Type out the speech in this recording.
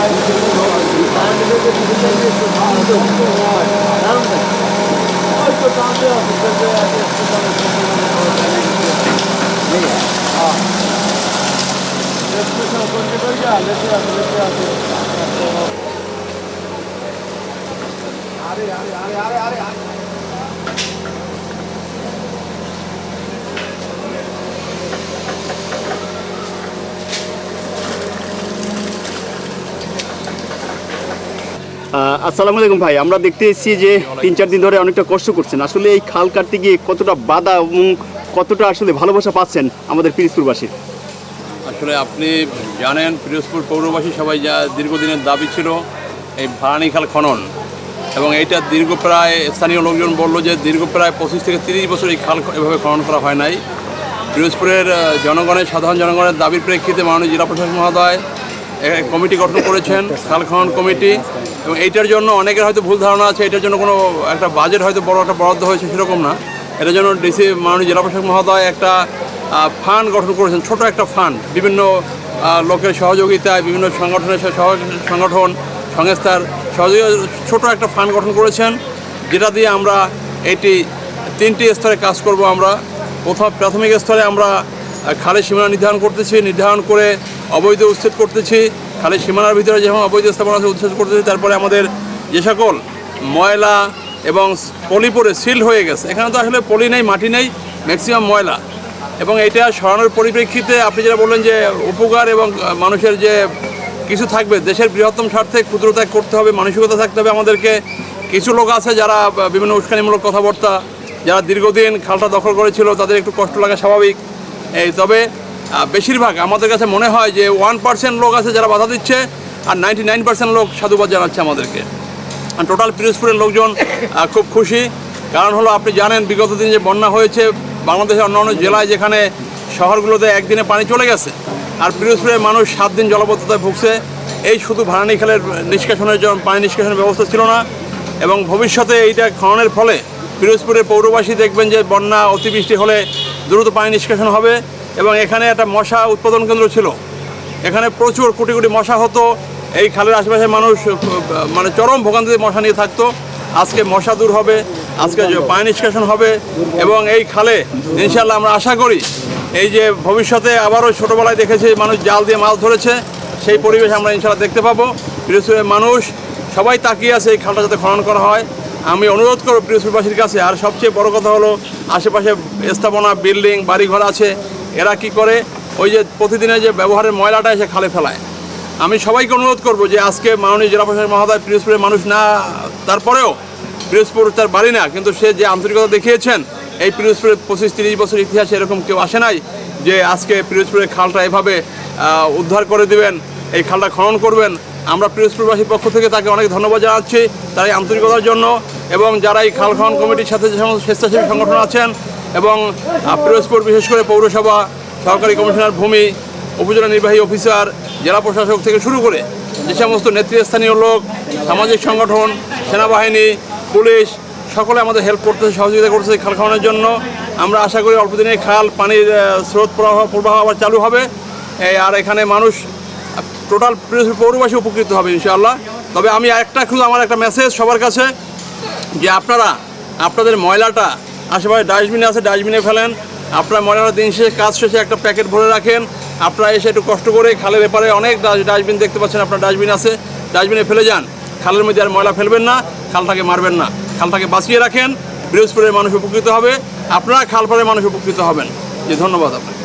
Let's go. আসসালামু আলাইকুম ভাই। আমরা দেখতে এসেছি যে তিন চার দিন ধরে অনেকটা কষ্ট করছেন। আসলে এই খাল কাটতে গিয়ে কতটা বাধা এবং কতটা আসলে ভালোবাসা পাচ্ছেন আমাদের পিরিজপুরবাসী? আসলে আপনি জানেন, পিরোজপুর পৌরবাসী সবাই যা দীর্ঘদিনের দাবি ছিল, এই ভাড়ানি খাল খনন। এবং এইটা দীর্ঘ প্রায় স্থানীয় লোকজন বলল যে দীর্ঘ প্রায় পঁচিশ থেকে তিরিশ বছর এই খাল এভাবে খনন করা হয় নাই। পিরোজপুরের জনগণের, সাধারণ জনগণের দাবির প্রেক্ষিতে মাননীয় জেলা প্রশাসক মহোদয় কমিটি গঠন করেছেন, খাল খনন কমিটি, এবং এইটার জন্য অনেকের হয়তো ভুল ধারণা আছে, এটার জন্য কোনো একটা বাজেট হয়তো বড় একটা বরাদ্দ হয়েছে, সেরকম না। এটার জন্য ডিসি মাননীয় জেলা প্রশাসক মহোদয় একটা ফান্ড গঠন করেছেন, ছোট একটা ফান্ড বিভিন্ন লোকের সহযোগিতায়, বিভিন্ন সংগঠনের সংগঠন, সংস্থার সহযোগিতা ছোট একটা ফান্ড গঠন করেছেন, যেটা দিয়ে আমরা এটি তিনটি স্তরে কাজ করব আমরা। প্রথম, প্রাথমিক স্তরে আমরা খালের সীমানা নির্ধারণ করতেছি, নির্ধারণ করে অবৈধ উচ্ছেদ করতেছি। খালের সীমানার ভিতরে যেমন অবৈধ স্থাপনা আছে, উচ্ছেদ করতেছি, তারপরে আমাদের যে সকল ময়লা এবং পলি পরে সিল হয়ে গেছে। এখানে তো আসলে পলি নেই, মাটি নেই ম্যাক্সিমাম ময়লা। এবং এটা সরানোর পরিপ্রেক্ষিতে আপনি যেটা বললেন যে উপকার এবং মানুষের যে কিছু থাকবে, দেশের বৃহত্তম স্বার্থে ক্ষুদ্রত্যাগ করতে হবে, মানসিকতা থাকতে হবে আমাদেরকে। কিছু লোক আছে যারা বিভিন্ন উস্কানিমূলক কথাবার্তা, যারা দীর্ঘদিন খালটা দখল করেছিল, তাদের একটু কষ্ট লাগা স্বাভাবিক। এই, তবে বেশিরভাগ আমাদের কাছে মনে হয় যে ওয়ান পার্সেন্ট লোক আছে যারা বাধা দিচ্ছে আর নাইনটি নাইন পার্সেন্ট লোক সাধুবাদ জানাচ্ছে আমাদেরকে। টোটাল পিরোজপুরের লোকজন খুব খুশি। কারণ হলো, আপনি জানেন, বিগত দিন যে বন্যা হয়েছে, বাংলাদেশের অন্যান্য জেলায় যেখানে শহরগুলোতে একদিনে পানি চলে গেছে, আর পিরোজপুরের মানুষ সাত দিন জলবদ্ধতায় ভুগছে, এই শুধু ভাড়ানি খালের নিষ্কাশনের জন্য, পানি নিষ্কাশনের ব্যবস্থা ছিল না, এবং ভবিষ্যতে এইটা খননের ফলে পিরোজপুরের পৌরবাসী দেখবেন যে বন্যা, অতিবৃষ্টি হলে দ্রুত পানি নিষ্কাশন হবে এবং এখানে একটা মশা উৎপাদন কেন্দ্র ছিল। এখানে প্রচুর কোটি কোটি মশা হতো। এই খালের আশেপাশে মানুষ মানে চরম ভোগান্তিতে মশা নিয়ে থাকতো। আজকে মশা দূর হবে, আজকে পানি নিষ্কাশন হবে এবং এই খালে ইনশাল্লাহ আমরা আশা করি এই যে ভবিষ্যতে আবারও ছোটোবেলায় দেখেছি মানুষ জাল দিয়ে মাছ ধরেছে, সেই পরিবেশ আমরা ইনশাল্লাহ দেখতে পাবো। পিরোজপুরের মানুষ সবাই তাকিয়ে আছে এই খালটা যাতে খনন করা হয়। আমি অনুরোধ করব পিরোজপুরবাসীর কাছে, আর সবচেয়ে বড় কথা হলো আশেপাশে স্থাপনা, বিল্ডিং, বাড়িঘর আছে, এরা কি করে? ওই যে প্রতিদিনের যে ব্যবহারের ময়লাটা এসে খালে ফেলায়। আমি সবাইকে অনুরোধ করব যে আজকে মাননীয় জেলা প্রশাসক মহোদয় পিরোজপুরের মানুষ না, তারপরেও পিরোজপুর তার বাড়ি না, কিন্তু সে যে আন্তরিকতা দেখিয়েছেন, এই পিরোজপুরের পঁচিশ তিরিশ বছর ইতিহাসে এরকম কেউ আসে নাই যে আজকে পিরোজপুরের খালটা এভাবে উদ্ধার করে দিবেন, এই খালটা খনন করবেন। আমরা পিরোজপুরবাসীর পক্ষ থেকে তাকে অনেক ধন্যবাদ জানাচ্ছি তার এই আন্তরিকতার জন্য এবং যারা এই খাল খনন কমিটির সাথে যে সমস্ত স্বেচ্ছাসেবী সংগঠন আছেন এবং পিরোজপুর বিশেষ করে পৌরসভা, সহকারী কমিশনার ভূমি, উপজেলা নির্বাহী অফিসার, জেলা প্রশাসক থেকে শুরু করে যে সমস্ত নেতৃস্থানীয় লোক, সামাজিক সংগঠন, সেনাবাহিনী, পুলিশ, সকলে আমাদের হেল্প করতেছে, সহযোগিতা করতেছে খাল খাওয়ানোর জন্য। আমরা আশা করি অল্প দিনে খাল পানির স্রোত প্রবাহ প্রবাহ আবার চালু হবে। আর এখানে মানুষ টোটাল পৌরবাসী উপকৃত হবে ইনশাআল্লাহ। তবে আমি একটা শুধু আমার একটা মেসেজ সবার কাছে যে আপনারা, আপনাদের ময়লাটা, আশেপাশে ডাস্টবিনে আছে ডাস্টবিনে ফেলেন। আপনার ময়লাটা দিন শেষে, কাজ শেষে একটা প্যাকেট ভরে রাখেন। আপনারা এসে একটু কষ্ট করে খালের এপারে অনেক ডাস্টবিন দেখতে পাচ্ছেন, আপনার ডাস্টবিন আছে। ডাস্টবিনে ফেলে যান। খালের মধ্যে আর ময়লা ফেলবেন না, খালটাকে মারবেন না। খালটাকে বাঁচিয়ে রাখেন। বৃহস্পতির মানুষ উপকৃত হবে। আপনারা খালপাড়ের মানুষ উপকৃত হবেন। যে ধন্যবাদ আপনাকে।